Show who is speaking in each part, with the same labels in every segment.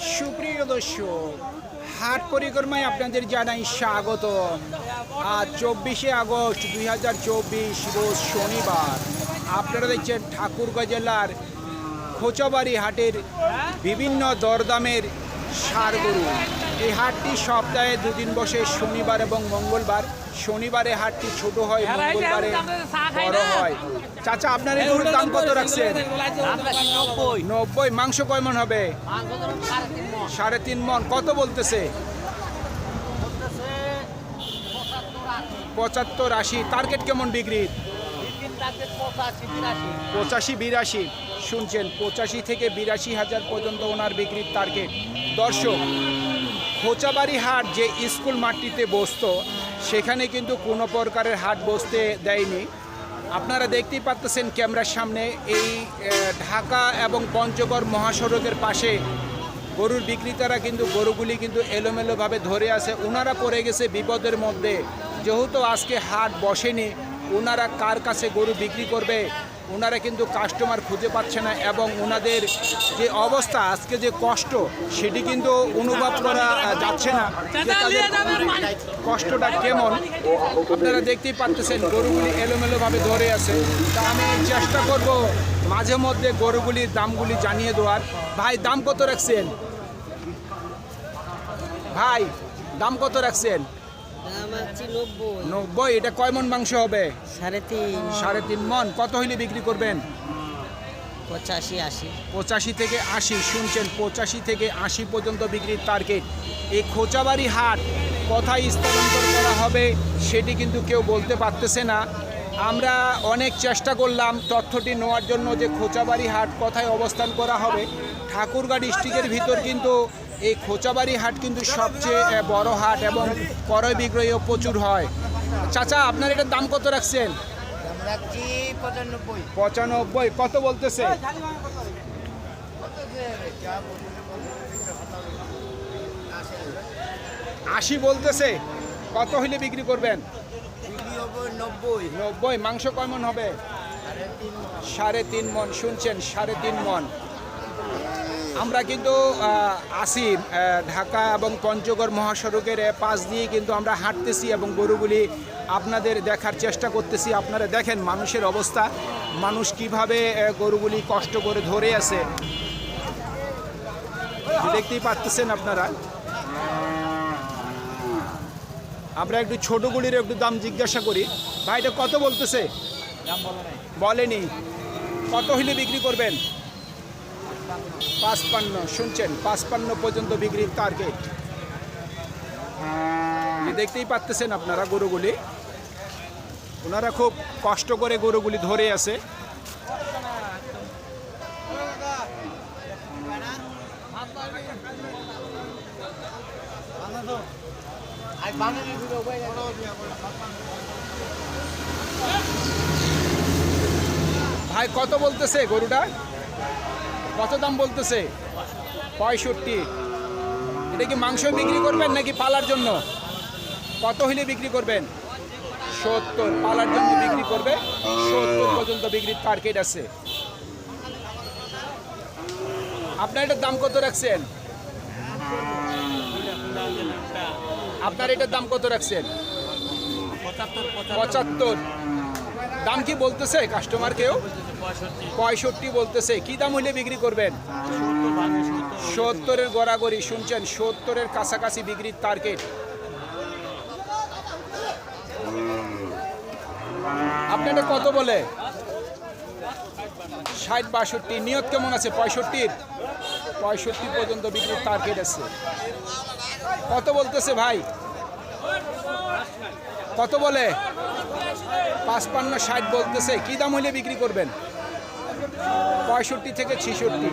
Speaker 1: সুপ্রিয় দর্শক, হাট পরিক্রমায় আপনাদের জানাই স্বাগত আজ চব্বিশে আগস্ট দুই হাজার চব্বিশ, রোজ শনিবার। আপনারা দেখছেন ঠাকুরগাঁ জেলার খোঁচাবাড়ি হাটের বিভিন্ন দরদামের সার গরু এই হাটটি সপ্তাহে দুদিন বসে, শনিবার এবং মঙ্গলবার শনিবারে হাটটি ছোট হয় মঙ্গলবারে বড় হয়। চাচা আপনার এই গরুর দাম কত রাখছেন? নব্বই। মাংস কয় মন হবে? সাড়ে তিন মন। কত বলতেছে? পঁচাত্তর আশি। টার্গেট কেমন বিক্রি? পঁচাশি বিরাশি। শুনছেন পঁচাশি থেকে বিরাশি হাজার পর্যন্ত ওনার বিক্রির টার্গেট। দর্শক খোঁচাবাড়ি হাট যে স্কুল মাঠটিতে বসতো সেখানে কিন্তু কোনো প্রকারের হাট বসতে দেয়নি। আপনারা দেখতেই পাচ্ছেন ক্যামেরার সামনে এই ঢাকা এবং পঞ্চগড় মহাসড়কের পাশে গরুর বিক্রেতারা কিন্তু গরুগুলি কিন্তু এলোমেলোভাবে ধরে আছে। ওনারা পড়ে গেছে বিপদের মধ্যে। যেহেতু আজকে হাট বসেনি ওনারা কার কাছে গরু বিক্রি করবে? ওনারা কিন্তু কাস্টমার খুঁজে পাচ্ছে না এবং ওনাদের যে অবস্থা আজকে যে কষ্ট সেটি কিন্তু অনুভব করা যাচ্ছে না। যে তাদের কষ্টটা কেমন আপনারা দেখতেই পাচ্ছেন গরুগুলি এলোমেলোভাবে ধরে আছে। তা আমি চেষ্টা করব মাঝে মধ্যে গরুগুলির দামগুলি জানিয়ে দেওয়ার। ভাই দাম কত রাখছেন? ভাই দাম কত রাখছেন?
Speaker 2: নব্বই।
Speaker 1: এটা কয় মন মাংস হবে?
Speaker 2: সাড়ে তিন।
Speaker 1: সাড়ে তিন মন। কত হইলে বিক্রি করবেন?
Speaker 2: পঁচাশি আশি।
Speaker 1: পঁচাশি থেকে আশি শুনছেন? পঁচাশি থেকে আশি পর্যন্ত বিক্রির টার্গেট এই খোঁচাবাড়ি হাট কোথায় স্থানান্তর করা হবে সেটি কিন্তু কেউ বলতে পারতেছে না। আমরা অনেক চেষ্টা করলাম তথ্যটি নেওয়ার জন্য যে খোঁচাবাড়ি হাট কোথায় অবস্থান করা হবে। ঠাকুরগাঁ ডিস্ট্রিক্টের ভিতর কিন্তু এই খোঁচাবাড়ি হাট কিন্তু সবচেয়ে বড় হাট এবং ক্রয় বিক্রয়ও প্রচুর হয়। চাচা আপনার এটার দাম কত রাখছেন?
Speaker 2: পঁচানব্বই।
Speaker 1: কত বলতেছে? আশি বলতেছে। কত হইলে বিক্রি করবেন?
Speaker 2: নব্বই।
Speaker 1: নব্বই মাংস কেমন হবে? সাড়ে তিন মন শুনছেন সাড়ে তিন মন। আমরা কিন্তু আসি ঢাকা এবং পঞ্চগড় মহাসড়কের পাশ দিয়ে কিন্তু আমরা হাঁটতেছি এবং গরুগুলি আপনাদের দেখার চেষ্টা করতেছি। আপনারা দেখেন মানুষের অবস্থা, মানুষ কীভাবে গরুগুলি কষ্ট করে ধরে আছে। দেখতেই পাচ্ছেন আপনারা? আমরা একটু ছোটগুলির একটু দাম জিজ্ঞাসা করি। ভাইটা কত বলতেছে? বলেনি। কত হইলে বিক্রি করবেন? পাঁচপান্ন, শুনছেন? পাঁচপান্ন পর্যন্ত বিক্রির টার্গেট দেখতেই পাচ্তেছেন আপনারা গরুগুলি। ওনারা খুব কষ্ট করে গরুগুলি ধরে আছে। ভাই, কত বলতেছে গরুটা? কত দাম বলতেছে? পঁয়ষট্টি। এটা কি মাংস বিক্রি করবেন নাকি পালার জন্য? কত হইলে বিক্রি করবেন? সত্তর। পালার জন্য বিক্রি করবে। সত্তর পর্যন্ত বিক্রির টার্গেট আছে। আপনার এটার দাম কত রাখছেন? আপনার এটার দাম কত রাখছেন? পঁচাত্তর দাম কি বলতেছে কাস্টমার কেউ? পঁয়ষট্টি। বলতেছে। কি দাম হইলে বিক্রি করবেন? সত্তরের গড়াগড়ি, শুনছেন? সত্তরের কাছাকাছি বিক্রির টার্গেট আপনারা কত বলে? ষাট বাষট্টি। নিয়ত কেমন আছে পঁয়ষট্টির? পঁয়ষট্টি পর্যন্ত বিক্রির টার্গেট আছে। কত বলতেছে ভাই? কত বলে? পাঁচপান্ন ষাট বলতেছে। কি দাম হইলে বিক্রি করবেন? পঁয়ষট্টি থেকে ছিষট্টি।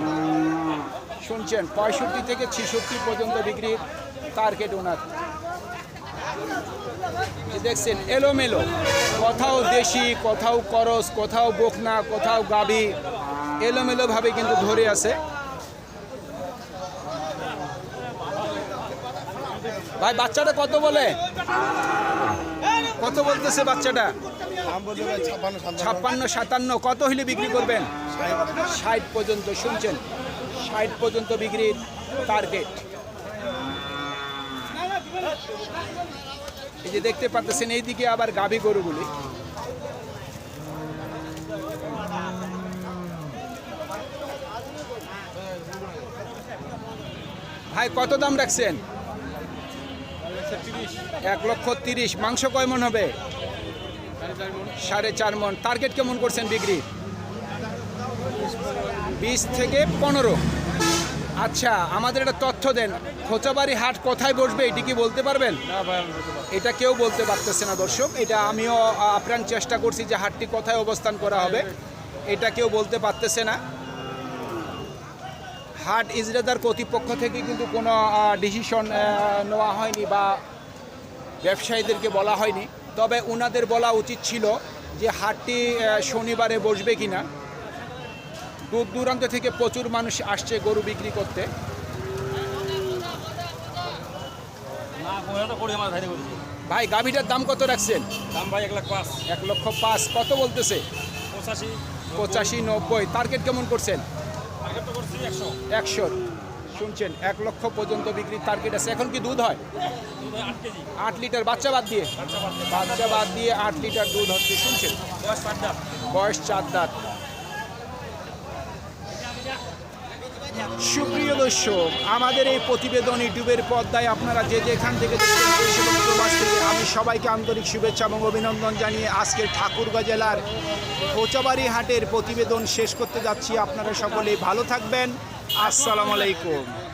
Speaker 1: শুনছেন, পঁয়ষট্টি থেকে ছিষট্টি পর্যন্ত বিক্রির টার্গেট ওনার দেখছেন, এলোমেলো। কোথাও দেশি, কোথাও করস, কোথাও বকনা, কোথাও গাভী এলোমেলোভাবে কিন্তু ধরে আছে। ভাই, বাচ্চাটা কত বলে? কত বলতেছে বাচ্চাটা?
Speaker 3: ছাপ্পান্ন, সাতান্ন,
Speaker 1: কত হইলে বিক্রি করবেন? ষাট পর্যন্ত, শুনছেন? ষাট পর্যন্ত বিক্রির টার্গেট এই যে দেখতে পাচ্ছেন, এইদিকে আবার গাভী গরুগুলি। ভাই, কত দাম রাখছেন? এক লক্ষ তিরিশ। মাংস কয় মন হবে? সাড়ে চার মন। টার্গেট কেমন করছেন বিক্রি? বিশ থেকে পনেরো। আচ্ছা আমাদের একটা তথ্য দেন। খোঁচাবাড়ি হাট কোথায় বসবে এটি কি বলতে পারবেন? এটা কেউ বলতে পারতেছে না দর্শক। এটা আমিও আপ্রাণ চেষ্টা করছি যে হাটটি কোথায় অবস্থান করা হবে। এটা কেউ বলতে পারতেছে না। হাট ইজরাদার কর্তৃপক্ষ থেকে কিন্তু কোনো ডিসিশন নেওয়া হয়নি বা ব্যবসায়ীদেরকে বলা হয়নি। তবে ওনাদের বলা উচিত ছিল যে হাটটি শনিবারে বসবে কিনা। দূর দূরান্ত থেকে প্রচুর মানুষ আসছে গরু বিক্রি করতে।
Speaker 3: না
Speaker 1: ভাই গাভীটার দাম কত রাখছেন?
Speaker 3: দাম ভাই এক লাখ পাঁচ।
Speaker 1: এক লক্ষ পাঁচ কত বলতেছে?
Speaker 3: পঁচাশি
Speaker 1: পঁচাশি নব্বই। টার্গেট কেমন করছেন?
Speaker 3: একশো।
Speaker 1: শুনছেন, এক লক্ষ পর্যন্ত বিক্রির টার্গেট আছে। এখন কি দুধ হয়?
Speaker 3: আট
Speaker 1: লিটার, বাচ্চা বাদ দিয়ে?
Speaker 3: বাচ্চা
Speaker 1: বাদ দিয়ে আট লিটার দুধ হচ্ছে, শুনছেন?
Speaker 3: বয়স চার
Speaker 1: দাঁত। সুপ্রিয় দর্শক, আমাদের এই প্রতিবেদন ইউটিউবের পর্দায় আপনারা যে যেখান থেকে থেকে, আমি সবাইকে আন্তরিক শুভেচ্ছা এবং অভিনন্দন জানিয়ে আজকের ঠাকুরগাঁ জেলার কোচাবাড়ি হাটের প্রতিবেদন শেষ করতে যাচ্ছি। আপনারা সকলে ভালো থাকবেন। আসসালামু আলাইকুম।